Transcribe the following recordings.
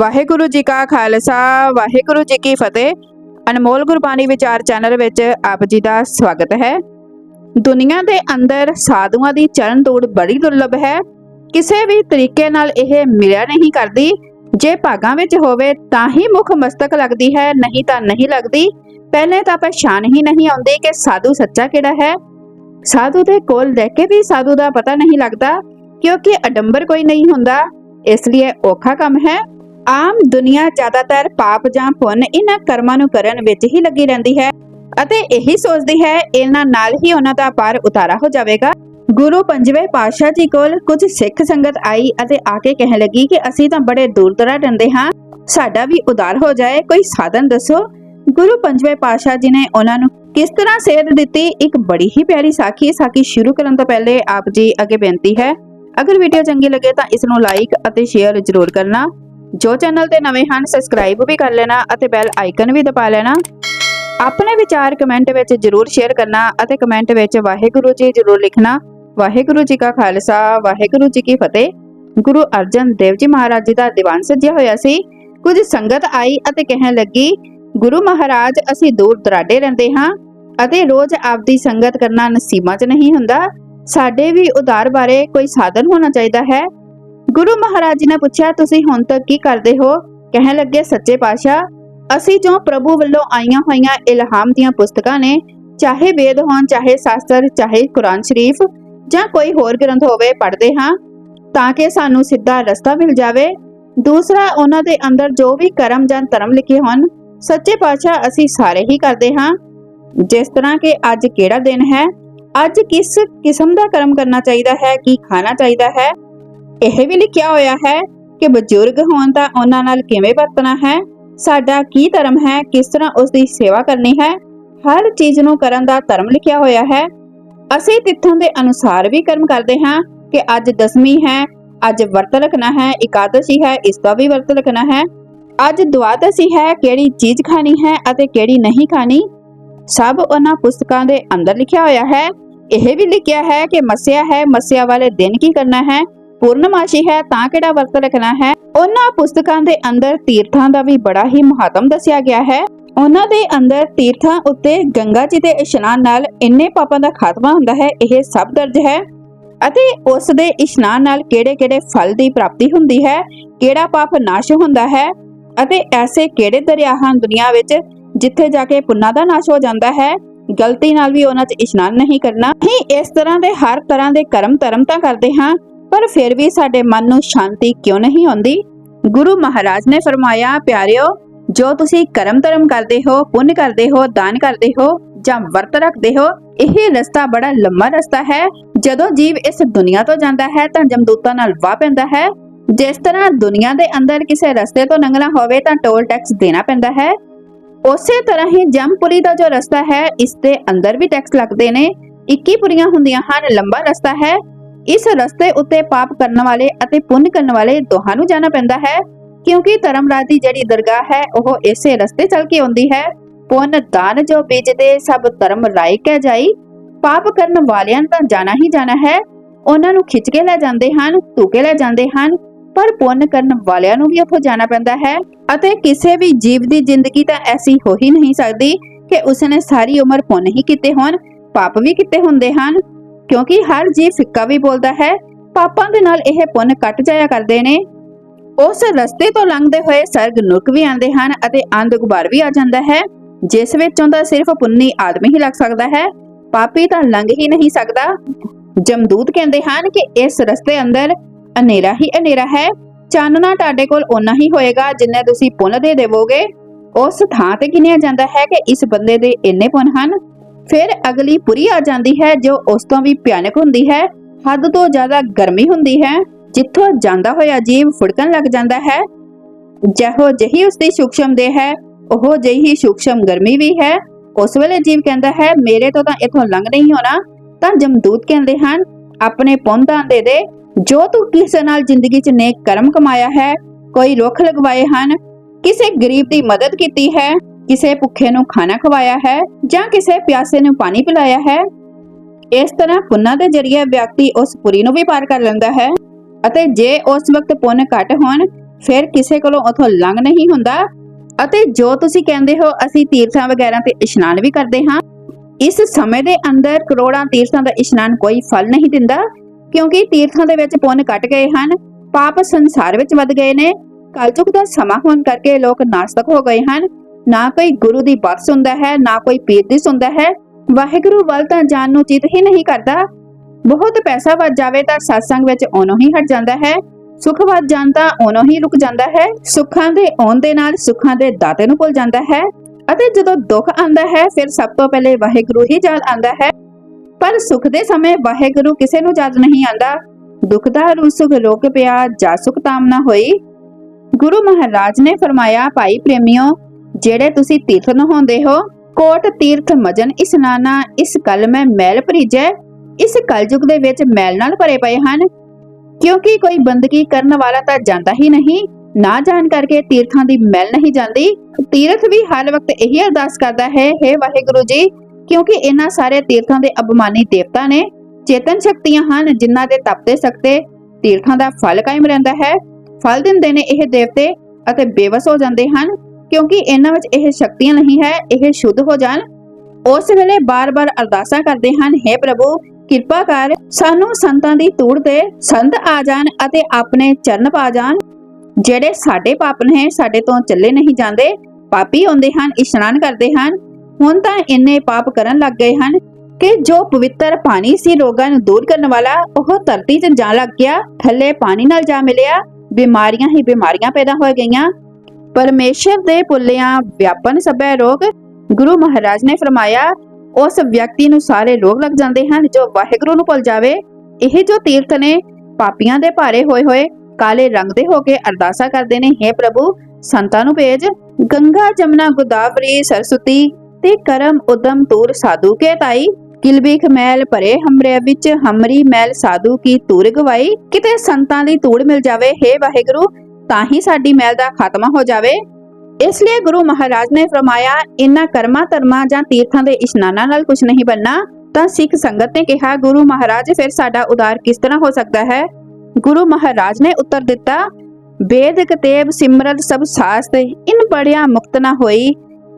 ਵਾਹਿਗੁਰੂ ਜੀ ਕਾ ਖਾਲਸਾ, ਵਾਹਿਗੁਰੂ ਜੀ ਕੀ ਫਤਿਹ। ਅਨਮੋਲ ਗੁਰਬਾਣੀ ਵਿਚਾਰ ਚੈਨਲ ਵਿੱਚ ਆਪ ਜੀ ਦਾ ਸਵਾਗਤ ਹੈ। ਦੁਨੀਆ ਦੇ ਅੰਦਰ ਸਾਧੂਆਂ ਦੀ ਚਰਨ ਧੂੜ ਬੜੀ ਦੁਰਲਭ ਹੈ। ਕਿਸੇ ਵੀ ਤਰੀਕੇ ਨਾਲ ਇਹ ਮਿਲਿਆ ਨਹੀਂ ਕਰਦੀ। ਜੇ ਭਾਗਾਂ ਵਿੱਚ ਹੋਵੇ ਤਾਂ ਹੀ ਮੁਖ ਮਸਤਕ ਲੱਗਦੀ ਹੈ, ਨਹੀਂ ਤਾਂ ਨਹੀਂ ਲੱਗਦੀ। ਪਹਿਲੇ ਤਾਂ ਪਛਾਣ ਹੀ ਨਹੀਂ ਆਉਂਦੀ ਕਿ ਸਾਧੂ ਸੱਚਾ ਕਿਹੜਾ ਹੈ। ਸਾਧੂ ਦੇ ਕੋਲ ਰਹਿ ਕੇ ਵੀ ਸਾਧੂ ਦਾ ਪਤਾ ਨਹੀਂ ਲੱਗਦਾ, ਕਿਉਂਕਿ ਅਡੰਬਰ ਕੋਈ ਨਹੀਂ ਹੁੰਦਾ। ਇਸ ਲਈ ਔਖਾ ਕੰਮ ਹੈ। ਆਮ ਦੁਨੀਆ ਜ਼ਿਆਦਾਤਰ ਪਾਪ ਜਾਂ ਪੁੰਨ ਇਹਨਾਂ ਕਰਮਾਂ ਨੂੰ ਕਰਨ ਵਿੱਚ ਹੀ ਲੱਗੀ ਰਹਿੰਦੀ ਹੈ ਅਤੇ ਇਹੀ ਸੋਚਦੀ ਹੈ, ਇਹਨਾਂ ਨਾਲ ਹੀ ਉਹਨਾਂ ਦਾ ਪਾਰ ਉਤਾਰਾ ਹੋ ਜਾਵੇਗਾ। ਗੁਰੂ ਪੰਜਵੇਂ ਪਾਤਸ਼ਾਹ ਜੀ ਕੋਲ ਕੁਝ ਸਿੱਖ ਸੰਗਤ ਆਈ ਅਤੇ ਆ ਕੇ ਕਹਿਣ ਲੱਗੀ ਕਿ ਅਸੀਂ ਤਾਂ ਬੜੇ ਦੂਰ ਦਰਾ ਰਹਿੰਦੇ ਹਾਂ। ਸਾਡਾ ਵੀ ਉਦਾਰ ਹੋ ਜਾਏ। ਕੋਈ ਸਾਧਨ ਦੱਸੋ? ਗੁਰੂ ਪੰਜਵੇਂ ਪਾਤਸ਼ਾਹ ਜੀ ਨੇ ਉਹਨਾਂ ਨੂੰ ਕਿਸ ਤਰ੍ਹਾਂ ਸੇਧ ਦਿੱਤੀ? ਇੱਕ ਬੜੀ ਹੀ ਪਿਆਰੀ ਸਾਖੀ। ਸਾਖੀ ਸ਼ੁਰੂ ਕਰਨ ਤੋਂ ਪਹਿਲੇ ਆਪ ਜੀ ਅੱਗੇ ਬੇਨਤੀ ਹੈ, ਅਗਰ ਵੀਡੀਓ ਚੰਗੀ ਲੱਗੇ ਤਾਂ ਇਸ ਨੂੰ ਲਾਈਕ ਅਤੇ ਸ਼ੇਅਰ ਜ਼ਰੂਰ ਕਰਨਾ। ਜੋ ਚੈਨਲ ਤੇ ਨਵੇਂ ਹਨ ਸਬਸਕ੍ਰਾਈਬ ਵੀ ਕਰ ਲੈਣਾ ਅਤੇ ਬੈਲ ਆਈਕਨ ਵੀ ਦਬਾ ਲੈਣਾ। ਆਪਣੇ ਵਿਚਾਰ ਕਮੈਂਟ ਵਿੱਚ ਜ਼ਰੂਰ ਸ਼ੇਅਰ ਕਰਨਾ ਅਤੇ ਕਮੈਂਟ ਵਿੱਚ ਵਾਹਿਗੁਰੂ ਜੀ ਜ਼ਰੂਰ ਲਿਖਣਾ। ਵਾਹਿਗੁਰੂ ਜੀ ਕਾ ਖਾਲਸਾ, ਵਾਹਿਗੁਰੂ ਜੀ ਕੀ ਫਤਿਹ। ਗੁਰੂ ਅਰਜਨ ਦੇਵ ਜੀ ਮਹਾਰਾਜ ਜੀ ਦਾ ਦੀਵਾਨ ਸਜਿਆ ਹੋਇਆ ਸੀ। ਕੁਝ ਸੰਗਤ ਆਈ ਅਤੇ ਕਹਿਣ ਲੱਗੀ, ਗੁਰੂ ਮਹਾਰਾਜ, ਅਸੀਂ ਦੂਰ ਦਰਾਡੇ ਰਹਿੰਦੇ ਹਾਂ ਅਤੇ ਰੋਜ਼ ਆਪਦੀ ਸੰਗਤ ਕਰਨਾ ਨਸੀਬਾਂ 'ਚ ਨਹੀਂ ਹੁੰਦਾ। ਸਾਡੇ ਵੀ ਉਧਾਰ ਬਾਰੇ ਕੋਈ ਸਾਧਨ ਹੋਣਾ ਚਾਹੀਦਾ ਹੈ। ਗੁਰੂ ਮਹਾਰਾਜ ਜੀ ਨੇ ਪੁੱਛਿਆ, ਤੁਸੀਂ ਹੁਣ ਤੱਕ ਕੀ ਕਰਦੇ ਹੋ? ਕਹਿਣ ਲੱਗੇ, ਸੱਚੇ ਪਾਤਸ਼ਾਹ, ਅਸੀਂ ਜੋ ਪ੍ਰਭੂ ਵੱਲੋਂ ਆਈਆਂ ਹੋਈਆਂ ਇਲਹਾਮ ਦੀਆਂ ਪੁਸਤਕਾਂ ਨੇ, ਚਾਹੇ ਵੇਦ ਹੋਣ, ਚਾਹੇ ਸ਼ਾਸਤਰ, ਚਾਹੇ ਕੁਰਾਨ ਸ਼ਰੀਫ ਜਾਂ ਕੋਈ ਹੋਰ ਗ੍ਰੰਥ ਹੋਵੇ, ਪੜ੍ਹਦੇ ਹਾਂ, ਤਾਂ ਕਿ ਸਾਨੂੰ ਸਿੱਧਾ ਰਸਤਾ ਮਿਲ ਜਾਵੇ। ਦੂਸਰਾ, ਉਹਨਾਂ ਦੇ ਅੰਦਰ ਜੋ ਵੀ ਕਰਮ ਜਾਂ ਧਰਮ ਲਿਖੇ ਹੋਣ, ਸੱਚੇ ਪਾਤਸ਼ਾਹ ਅਸੀਂ ਸਾਰੇ ਹੀ ਕਰਦੇ ਹਾਂ। ਜਿਸ ਤਰ੍ਹਾਂ ਕਿ ਅੱਜ ਕਿਹੜਾ ਦਿਨ ਹੈ? ਅੱਜ ਕਿਸ ਕਿਸਮ ਦਾ ਕਰਮ ਕਰਨਾ ਚਾਹੀਦਾ ਹੈ? ਕੀ ਖਾਣਾ ਚਾਹੀਦਾ ਹੈ? ਇਹ ਵੀ ਲਿਖਿਆ ਹੋਇਆ ਹੈ ਕਿ ਬਜ਼ੁਰਗ ਹੋਣ ਤਾਂ ਉਹਨਾਂ ਨਾਲ ਕਿਵੇਂ ਵਰਤਣਾ ਹੈ? ਸਾਡਾ ਕੀ ਧਰਮ ਹੈ? ਕਿਸ ਤਰ੍ਹਾਂ ਉਸ ਦੀ ਸੇਵਾ ਕਰਨੀ ਹੈ? ਹਰ ਚੀਜ਼ ਨੂੰ ਕਰਨ ਦਾ ਧਰਮ ਲਿਖਿਆ ਹੋਇਆ ਹੈ। ਅਸੀਂ ਤਿੱਥਾਂ ਦੇ ਅਨੁਸਾਰ ਵੀ ਕਰਮ ਕਰਦੇ ਹਾਂ ਕਿ ਅੱਜ ਦਸਵੀਂ ਹੈ, ਅੱਜ ਵਰਤ ਰੱਖਣਾ ਹੈ, ਇਕਾਦਸ਼ੀ ਹੈ, ਇਸ ਦਾ ਵੀ ਵਰਤ ਰੱਖਣਾ ਹੈ। ਅੱਜ ਦੁਆਦਸ਼ੀ ਹੈ, ਕਿਹੜੀ ਚੀਜ਼ ਖਾਣੀ ਹੈ ਅਤੇ ਕਿਹੜੀ ਨਹੀਂ ਖਾਣੀ? ਸਭ ਉਹਨਾਂ ਪੁਸਤਕਾਂ ਦੇ ਅੰਦਰ ਲਿਖਿਆ ਹੋਇਆ ਹੈ। ਇਹ ਵੀ ਲਿਖਿਆ ਹੈ ਕਿ ਮਸਿਆ ਹੈ, ਮਸਿਆ ਵਾਲੇ ਦਿਨ ਕੀ ਕਰਨਾ ਹੈ? ਪੂਰਨਮਾਸ਼ੀ ਹੈ, ਤਾਂ ਕਿਹੜਾ ਵਰਤ ਰੱਖਣਾ ਹੈ? ਉਹਨਾਂ ਪੁਸਤਕਾਂ ਦੇ ਅੰਦਰ ਤੀਰਥਾਂ ਦਾ ਵੀ ਬੜਾ ਹੀ ਮਹੱਤਵ ਦੱਸਿਆ ਗਿਆ ਹੈ। ਉਹਨਾਂ ਦੇ ਅੰਦਰ ਤੀਰਥਾਂ ਉੱਤੇ ਗੰਗਾ ਜੀ ਦੇ ਇਸ਼ਨਾਨ ਨਾਲ ਇੰਨੇ ਪਾਪਾਂ ਦਾ ਖਾਤਮਾ ਹੁੰਦਾ ਹੈ, ਇਹ ਸਭ ਦਰਜ ਹੈ। ਅਤੇ ਉਸ ਦੇ ਇਸ਼ਨਾਨ ਨਾਲ ਕਿਹੜੇ-ਕਿਹੜੇ ਫਲ ਦੀ ਪ੍ਰਾਪਤੀ ਹੁੰਦੀ ਹੈ, ਕਿਹੜਾ ਪਾਪ ਨਾਸ਼ ਹੁੰਦਾ ਹੈ, ਅਤੇ ਐਸੇ ਕਿਹੜੇ ਦਰਿਆ ਹਨ ਦੁਨੀਆ ਵਿੱਚ ਜਿੱਥੇ ਜਾ ਕੇ ਪੁੰਨਾਂ ਦਾ ਨਾਸ਼ ਹੋ ਜਾਂਦਾ ਹੈ, ਗਲਤੀ ਨਾਲ ਵੀ ਉਹਨਾਂ 'ਚ ਇਸ਼ਨਾਨ ਨਹੀਂ ਕਰਨਾ। ਹੀ ਇਸ ਤਰ੍ਹਾਂ ਦੇ ਹਰ ਤਰ੍ਹਾਂ ਦੇ ਕਰਮ ਧਰਮ ਤਾਂ ਕਰਦੇ ਹਾਂ ਪਰ ਫਿਰ ਵੀ ਸਾਡੇ ਮਨ ਨੂੰ ਸ਼ਾਂਤੀ ਕਿਉਂ ਨਹੀਂ ਆਉਂਦੀ? ਗੁਰੂ ਮਹਾਰਾਜ ਨੇ ਫਰਮਾਇਆ, ਪਿਆਰਿਓ, ਜੋ ਤੁਸੀਂ ਕਰਮ ਧਰਮ ਕਰਦੇ ਹੋ, ਪੁੰਨ ਕਰਦੇ ਹੋ, ਦਾਨ ਕਰਦੇ ਹੋ ਜਾਂ ਵਰਤ ਰੱਖਦੇ ਹੋ, ਇਹ ਰਸਤਾ ਬੜਾ ਲੰਮਾ ਰਸਤਾ ਹੈ। ਜਦੋਂ ਜੀਵ ਇਸ ਦੁਨੀਆ ਤੋਂ ਜਾਂਦਾ ਹੈ, ਤਾਂ ਜਮਦੂਤਾਂ ਨਾਲ ਵਾਹ ਪੈਂਦਾ ਹੈ। ਜਿਸ ਤਰ੍ਹਾਂ ਦੁਨੀਆ ਦੇ ਅੰਦਰ ਕਿਸੇ ਰਸਤੇ ਤੋਂ ਲੰਘਣਾ ਹੋਵੇ, ਤਾਂ ਟੋਲ ਟੈਕਸ ਦੇਣਾ ਪੈਂਦਾ ਹੈ। ਉਸੇ ਤਰ੍ਹਾਂ ਹੀ ਜੰਮਪੁਰੀ ਦਾ ਜੋ ਰਸਤਾ ਹੈ, ਇਸ ਦੇ ਅੰਦਰ ਵੀ ਟੈਕਸ ਲੱਗਦੇ ਨੇ। 21 ਪੁਰੀਆਂ ਹੁੰਦੀਆਂ ਹਨ, ਲੰਬਾ ਰਸਤਾ ਹੈ। ਇਸ ਰਸਤੇ ਉੱਤੇ ਪਾਪ ਕਰਨ ਵਾਲੇ ਅਤੇ ਪੁੰਨ ਕਰਨ ਵਾਲੇ ਦੋਹਾਂ ਨੂੰ ਜਾਣਾ ਪੈਂਦਾ ਹੈ, ਕਿਉਂਕਿ ਧਰਮਰਾਜ ਦੀ ਜਿਹੜੀ ਦਰਗਾਹ ਹੈ, ਉਹ ਇਸੇ ਰਸਤੇ ਚੱਲ ਕੇ ਆਉਂਦੀ ਹੈ। ਪੁੰਨ ਦਾਨ ਜੋ ਬੀਜਦੇ, ਸਭ ਧਰਮ ਰਾਇ ਕਹਿ ਜਾਈ। ਪਾਪ ਕਰਨ ਵਾਲਿਆਂ ਨੂੰ ਤਾਂ ਜਾਣਾ ਹੀ ਜਾਣਾ ਹੈ। ਉਹਨਾਂ ਨੂੰ ਖਿੱਚ ਕੇ ਲੈ ਜਾਂਦੇ ਹਨ ਧੂਕੇ ਲੈ ਜਾਂਦੇ ਹਨ, ਪਰ ਪੁੰਨ ਕਰਨ ਵਾਲਿਆਂ ਨੂੰ ਵੀ ਉੱਥੋਂ ਜਾਣਾ ਪੈਂਦਾ ਹੈ। ਅਤੇ ਕਿਸੇ ਵੀ ਜੀਵ ਦੀ ਜ਼ਿੰਦਗੀ ਤਾਂ ਐਸੀ ਹੋ ਹੀ ਨਹੀਂ ਸਕਦੀ ਕਿ ਉਸਨੇ ਸਾਰੀ ਉਮਰ ਪੁੰਨ ਹੀ ਕੀਤੇ ਹੋਣ, ਪਾਪ ਵੀ ਕੀਤੇ ਹੁੰਦੇ ਹਨ। ਕਿਉਂਕਿ ਹਰ ਜੀਵ ਫਿੱਕਾ ਵੀ ਬੋਲਦਾ ਹੈ, ਪਾਪਾਂ ਦੇ ਨਾਲ ਇਹ ਪੁੰਨ ਕੱਟ ਜਾਇਆ ਕਰਦੇ ਨੇ। ਉਸ ਰਸਤੇ ਤੋਂ ਲੰਘਦੇ ਹੋਏ ਸਰਗ ਨੁਰਕ ਵੀ ਆਉਂਦੇ ਹਨ ਅਤੇ ਅੰਧ ਗੁਬਾਰ ਵੀ ਆ ਜਾਂਦਾ ਹੈ, ਜਿਸ ਵਿੱਚੋਂ ਤਾਂ ਸਿਰਫ ਪੁੰਨੀ ਆਦਮੀ ਹੀ ਲੱਗ ਸਕਦਾ ਹੈ, ਪਾਪੀ ਤਾਂ ਲੰਘ ਹੀ ਨਹੀਂ ਸਕਦਾ। ਜਮਦੂਤ ਕਹਿੰਦੇ ਹਨ ਕਿ ਇਸ ਰਸਤੇ ਅੰਦਰ ਹਨੇਰਾ ਹੀ ਹਨੇਰਾ ਹੈ, ਚਾਨਣਾ ਤੁਹਾਡੇ ਕੋਲ ਓਨਾ ਹੀ ਹੋਏਗਾ ਜਿੰਨੇ ਤੁਸੀਂ ਪੁੰਨ ਦੇ ਦੇਵੋਗੇ। ਉਸ ਥਾਂ ਤੇ ਗਿਣਿਆ ਜਾਂਦਾ ਹੈ ਕਿ ਇਸ ਬੰਦੇ ਦੇ ਇੰਨੇ ਪੁੰਨ ਹਨ ਫਿਰ ਅਗਲੀ ਪੁਰੀ ਆ ਜਾਂਦੀ ਹੈ, ਜੋ ਉਸ ਤੋਂ ਵੀ ਭਿਆਨਕ ਹੁੰਦੀ ਹੈ। ਹੱਦ ਤੋਂ ਜ਼ਿਆਦਾ ਗਰਮੀ ਹੁੰਦੀ ਹੈ। ਜਿੱਥੋਂ ਜਾਂਦਾ ਹੋਇਆ ਜੀਵ ਫੁੜਕਣ ਲੱਗ ਜਾਂਦਾ ਹੈ। ਜਿਹੋ ਜਿਹੀ ਉਸ ਦੀ ਸੂਖਸ਼ਮ ਦੇ ਹੈ, ਉਹ ਜਿਹੀ ਹੀ ਸੂਖਸ਼ਮ ਗਰਮੀ ਵੀ ਹੈ। ਉਸ ਵੇਲੇ ਜੀਵ ਕਹਿੰਦਾ ਹੈ, ਮੇਰੇ ਤੋਂ ਤਾਂ ਇਥੋਂ ਲੰਘ ਨਹੀਂ ਹੋਣਾ। ਤਾਂ ਜਮਦੂਤ ਕਹਿੰਦੇ ਹਨ, ਆਪਣੇ ਪੁੰਦਾਂ ਦੇ ਦੇ। ਜੋ ਤੂੰ ਕਿਸੇ ਨਾਲ ਜ਼ਿੰਦਗੀ 'ਚ ਨੇਕ ਕਰਮ ਕਮਾਇਆ ਹੈ, ਕੋਈ ਰੁੱਖ ਲਗਵਾਏ ਹਨ? ਕਿਸੇ ਗਰੀਬ ਦੀ ਮਦਦ ਕੀਤੀ ਹੈ? ਕਿਸੇ ਭੁੱਖੇ ਨੂੰ ਖਾਣਾ ਖਵਾਇਆ ਹੈ ਜਾਂ ਕਿਸੇ ਪਿਆਸੇ ਨੂੰ ਪਾਣੀ ਪਿਲਾਇਆ ਹੈ? ਇਸ ਤਰ੍ਹਾਂ ਪੁੰਨਾਂ ਦੇ ਜਰੀਏ ਵਿਅਕਤੀ ਉਸ ਪੁਰੀ ਨੂੰ ਵੀ ਪਾਰ ਕਰ ਲੈਂਦਾ ਹੈ ਅਤੇ ਜੇ ਉਸ ਵਕਤ ਪੁੰਨ ਘੱਟ ਹੋਣ, ਫਿਰ ਕਿਸੇ ਕੋਲੋਂ ਉਥੋਂ ਲੰਘ ਨਹੀਂ ਹੁੰਦਾ। ਅਤੇ ਜੋ ਤੁਸੀਂ ਕਹਿੰਦੇ ਹੋ, ਅਸੀਂ ਤੀਰਥਾਂ ਵਗੈਰਾ ਤੇ ਇਸ਼ਨਾਨ ਵੀ ਕਰਦੇ ਹਾਂ। ਇਸ ਸਮੇਂ ਦੇ ਅੰਦਰ ਕਰੋੜਾਂ ਤੀਰਥਾਂ ਦਾ ਇਸ਼ਨਾਨ ਕੋਈ ਫਲ ਨਹੀਂ ਦਿੰਦਾ, ਕਿਉਂਕਿ ਤੀਰਥਾਂ ਦੇ ਵਿੱਚ ਪੁੰਨ ਕੱਟ ਗਏ ਹਨ, ਪਾਪ ਸੰਸਾਰ ਵਿੱਚ ਵੱਧ ਗਏ ਨੇ। ਕਲਯੁਗ ਦਾ ਸਮਾਂ ਹੋਣ ਕਰਕੇ ਲੋਕ ਨਾਸਤਕ ਹੋ ਗਏ ਹਨ। ਨਾ ਕੋਈ ਗੁਰੂ ਦੀ ਬਾਤ ਸੁਣਦਾ ਹੈ, ਨਾ ਕੋਈ ਪੀਰ ਦੀ ਸੁਣਦਾ ਹੈ। ਵਾਹਿਗੁਰੂ ਵੱਲ ਤਾਂ ਜਾਣ ਨੂੰ ਚਿਤ ਹੀ ਨਹੀਂ ਕਰਦਾ। ਬਹੁਤ ਪੈਸਾ ਵੱਜ ਜਾਵੇ ਤਾਂ satsang ਵਿੱਚ ਉਹਨੋਂ ਹੀ ਹਟ ਜਾਂਦਾ ਹੈ। ਸੁਖ ਵੱਜ ਜਾਣ ਉਹਨੋਂ ਹੀ ਰੁਕ ਜਾਂਦਾ ਹੈ। ਸੁੱਖਾਂ ਦੇ ਆਉਣ ਦੇ ਨਾਲ ਸੁੱਖਾਂ ਦੇ ਦਾਤੇ ਨੂੰ ਭੁੱਲ ਜਾਂਦਾ ਹੈ ਅਤੇ ਜਦੋਂ ਦੁੱਖ ਆਂਦਾ ਹੈ, ਫਿਰ ਸਭ ਤੋਂ ਪਹਿਲੇ ਵਾਹਿਗੁਰੂ ਹੀ ਯਾਦ ਆਂਦਾ ਹੈ। ਪਰ ਸੁਖ ਦੇ ਸਮੇਂ ਵਾਹਿਗੁਰੂ ਕਿਸੇ ਨੂੰ ਯਾਦ ਨਹੀਂ ਆਂਦਾ ਦੁੱਖ ਦਾ ਰੂ ਸੁਖ ਪਿਆ ਜਾ ਸੁਖ ਤਾਮਨਾ ਹੋਈ। ਗੁਰੂ ਮਹਾਰਾਜ ਨੇ ਫਰਮਾਇਆ, ਭਾਈ ਪ੍ਰੇਮਿਓ ਜਿਹੜੇ ਤੁਸੀਂ ਤੀਰਥ ਨਹਾਉਂਦੇ ਹੋ, ਕੋਟ ਤੀਰਥ ਮਜਨ ਇਸਨਾਨਾ ਇਸ ਕਲ ਮੈਂ ਮੈਲ ਭਰੀਜੈ, ਇਸ ਕਲਯੁਗ ਦੇ ਵਿੱਚ ਮੈਲ ਨਾਲ ਭਰੇ ਪਏ ਹਨ। ਕਿਉਂਕਿ ਕੋਈ ਬੰਦਗੀ ਕਰਨ ਵਾਲਾ ਤਾਂ ਜਾਂਦਾ ਹੀ ਨਹੀਂ, ਨਾ ਜਾਣ ਕਰਕੇ ਤੀਰਥਾਂ ਦੀ ਮੈਲ ਨਹੀਂ ਜਾਂਦੀ। ਤੀਰਥ ਵੀ ਹਰ ਵਕਤ ਇਹੀ ਅਰਦਾਸ ਕਰਦਾ ਹੈ हे ਵਾਹਿਗੁਰੂ ਜੀ, ਕਿਉਂਕਿ ਇਹਨਾਂ ਸਾਰੇ ਤੀਰਥਾਂ ਦੇ ਅਭਿਮਾਨੀ ਦੇਵਤਾ ਨੇ ਚੇਤਨ ਸ਼ਕਤੀਆਂ ਹਨ, ਜਿਨ੍ਹਾਂ ਦੇ ਤਪਦੇ ਸਕਤੇ ਤੀਰਥਾਂ ਦਾ ਫਲ ਕਾਇਮ ਰਹਿੰਦਾ ਹੈ। ਫਲ ਦਿੰਦੇ ਨੇ ਇਹ ਦੇਵਤੇ ਅਤੇ ਬੇਵਸ ਹੋ ਜਾਂਦੇ ਹਨ। ਕਿਉਂਕਿ ਇਹਨਾਂ ਵਿੱਚ ਇਹ ਸ਼ਕਤੀਆਂ ਨਹੀਂ ਹੈ, ਇਹ ਸ਼ੁੱਧ ਹੋ ਜਾਣ। ਉਸ ਵੇਲੇ ਬਾਰ-ਬਾਰ ਅਰਦਾਸਾਂ ਕਰਦੇ ਹਨ हे ਪ੍ਰਭੂ, ਕਿਰਪਾ ਕਰ, ਸਾਨੂੰ ਸੰਤਾਂ ਦੀ ਧੂੜ ਤੇ ਸੰਤ ਆ ਜਾਣ ਅਤੇ ਆਪਣੇ ਚਰਨ ਪਾ ਜਾਣ। ਜਿਹੜੇ ਸਾਡੇ ਪਾਪ ਨੇ, ਸਾਡੇ ਤੋਂ ਚੱਲੇ ਨਹੀਂ ਜਾਂਦੇ, ਪਾਪੀ ਹੁੰਦੇ ਹਨ, ਇਸ਼ਨਾਨ ਕਰਦੇ ਹਨ। ਹੁਣ ਤਾਂ ਇੰਨੇ ਪਾਪ ਕਰਨ ਲੱਗ ਗਏ ਹਨ ਕਿ ਜੋ ਪਵਿੱਤਰ ਪਾਣੀ ਸੀ ਰੋਗਾਂ ਨੂੰ ਦੂਰ ਕਰਨ ਵਾਲਾ, ਉਹ ਧਰਤੀ 'ਚ ਜਾ ਲੱਗ ਗਿਆ। ਥੱਲੇ ਪਾਣੀ ਨਾਲ ਜਾ ਮਿਲਿਆ, ਬਿਮਾਰੀਆਂ ਹੀ ਬਿਮਾਰੀਆਂ ਪੈਦਾ ਹੋ ਗਈਆਂ। ਪਰਮੇਸ਼ਰ ਦੇ ਭੁੱਲਿਆਂ ਵਿਆਪਨ ਸਭੈ ਰੋਗ, ਗੁਰੂ ਮਹਾਰਾਜ ਨੇ ਫਰਮਾਇਆ, ਉਸ ਵਿਅਕਤੀ ਨੂੰ ਸਾਰੇ ਰੋਗ ਲੱਗ ਜਾਂਦੇ ਹਨ ਜੋ ਵਾਹਿਗੁਰੂ ਨੂੰ ਭੁੱਲ ਜਾਵੇ। ਇਹ ਜੋ ਤੀਰਥ ਨੇ, ਪਾਪੀਆਂ ਦੇ ਭਾਰੇ ਹੋਏ ਹੋਏ, ਕਾਲੇ ਰੰਗ ਦੇ ਹੋ ਕੇ ਅਰਦਾਸਾ ਕਰਦੇ ਨੇ। हे ਪ੍ਰਭੂ, ਸੰਤਾਂ ਨੂੰ ਭੇਜ। ਗੰਗਾ, ਜਮਨਾ, ਗੋਦਾਵਰੀ ਸਰਸਵਤੀ ਤੇ ਕਰਮ, ਉਦਮ, ਤੂਰ, ਸਾਧੂ ਕੇ ਤਾਈ। ਕਿਲਬੀਖ ਮੈਲ ਭਰੇ ਹਮਰੇ ਵਿੱਚ, ਹਮਰੀ ਮੈਲ ਸਾਧੂ ਕੀ ਤੂਰ ਗਵਾਈ। ਕਿਤੇ ਸੰਤਾਂ ਦੀ ਤੂੜ ਮਿਲ ਜਾਵੇ हे ਵਾਹਿਗੁਰੂ ਤਾਂ ਹੀ ਸਾਡੀ ਮੈਲ ਦਾ ਖਾਤਮਾ ਹੋ ਜਾਵੇ ਇਸ ਲਈ ਗੁਰੂ ਮਹਾਰਾਜ ਨੇ ਫਰਮਾਇਆ ਇਨ੍ਹਾਂ ਕਰਮਾਂ ਧਰਮਾਂ ਜਾਂ ਤੀਰਥਾਂ ਦੇ ਇਸ਼ਨਾਨਾਂ ਨਾਲ ਕੁਝ ਨਹੀਂ ਬਣਨਾ ਤਾਂ ਸਿੱਖ ਸੰਗਤ ਨੇ ਕਿਹਾ ਗੁਰੂ ਮਹਾਰਾਜ ਫਿਰ ਸਾਡਾ ਉਦਾਰ ਕਿਸ ਤਰ੍ਹਾਂ ਹੋ ਸਕਦਾ ਹੈ ਗੁਰੂ ਮਹਾਰਾਜ ਨੇ ਉੱਤਰ ਦਿੱਤਾ वेद कतेब सिमरत सब शास्त्र इन पढ़िया मुक्त न होई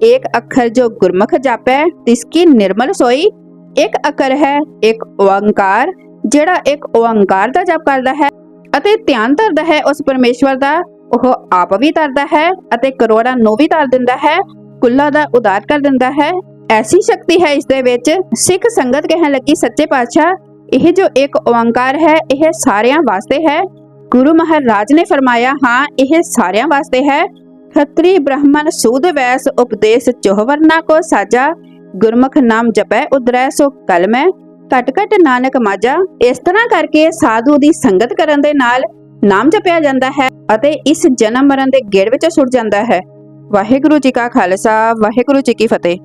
एक अक्षर जो गुरमुख जापै तिसकी निर्मल सोई ਇੱਕ ਅਕਰ ਹੈ ਇੱਕ ਓੰਕਾਰ ਜਿਹੜਾ ਇੱਕ ਓੰਕਾਰ ਦਾ ਜਪ ਕਰਦਾ ਹੈ ਅਤੇ ਧਿਆਨ ਧਰਦਾ ਹੈ, ਉਸ ਪਰਮੇਸ਼ਵਰ ਦਾ। ਉਹ ਆਪ ਵੀ ਧਰਦਾ ਹੈ ਅਤੇ ਕਰੋੜਾਂ ਨੂੰ ਵੀ ਧਰ ਦਿੰਦਾ ਹੈ, ਕੁੱਲਾ ਦਾ ਉਦਾਰ ਕਰ ਦਿੰਦਾ ਹੈ। ਐਸੀ ਸ਼ਕਤੀ ਹੈ ਇਸ ਦੇ ਵਿੱਚ, ਸਿੱਖ ਸੰਗਤ ਕਹਿਣ ਲੱਗੀ, ਸੱਚੇ ਪਾਤਸ਼ਾਹ, ਇਹ ਜੋ ਇੱਕ ਓੰਕਾਰ ਹੈ, ਇਹ ਸਾਰਿਆਂ ਵਾਸਤੇ ਹੈ। ਗੁਰੂ ਮਹਾਰਾਜ ਨੇ ਫਰਮਾਇਆ, ਹਾਂ, ਇਹ ਸਾਰਿਆਂ ਵਾਸਤੇ ਹੈ। ਖੱਤਰੀ ਬ੍ਰਾਹਮਣ ਸੂਦ ਵੈਸ ਉਪਦੇਸ਼ ਚੋਹਵਰਨਾ ਕੋ ਸਾਜਾ। ਗੁਰਮੁਖ ਨਾਮ ਜਪੈ ਉਦਰੈ ਸੋ ਕਲ ਮੈਂ ਘਟ ਨਾਨਕ ਮਾਝਾ, ਇਸ ਤਰ੍ਹਾਂ ਕਰਕੇ ਸਾਧੂ ਦੀ ਸੰਗਤ ਕਰਨ ਦੇ ਨਾਲ ਨਾਮ ਜਪਿਆ ਜਾਂਦਾ ਹੈ ਅਤੇ ਇਸ ਜਨਮ ਮਰਨ ਦੇ ਗੇੜ ਵਿੱਚ ਸੁੱਟ ਜਾਂਦਾ ਹੈ। ਵਾਹਿਗੁਰੂ ਜੀ ਕਾ ਖਾਲਸਾ, ਵਾਹਿਗੁਰੂ ਜੀ ਕੀ ਫਤਿਹ।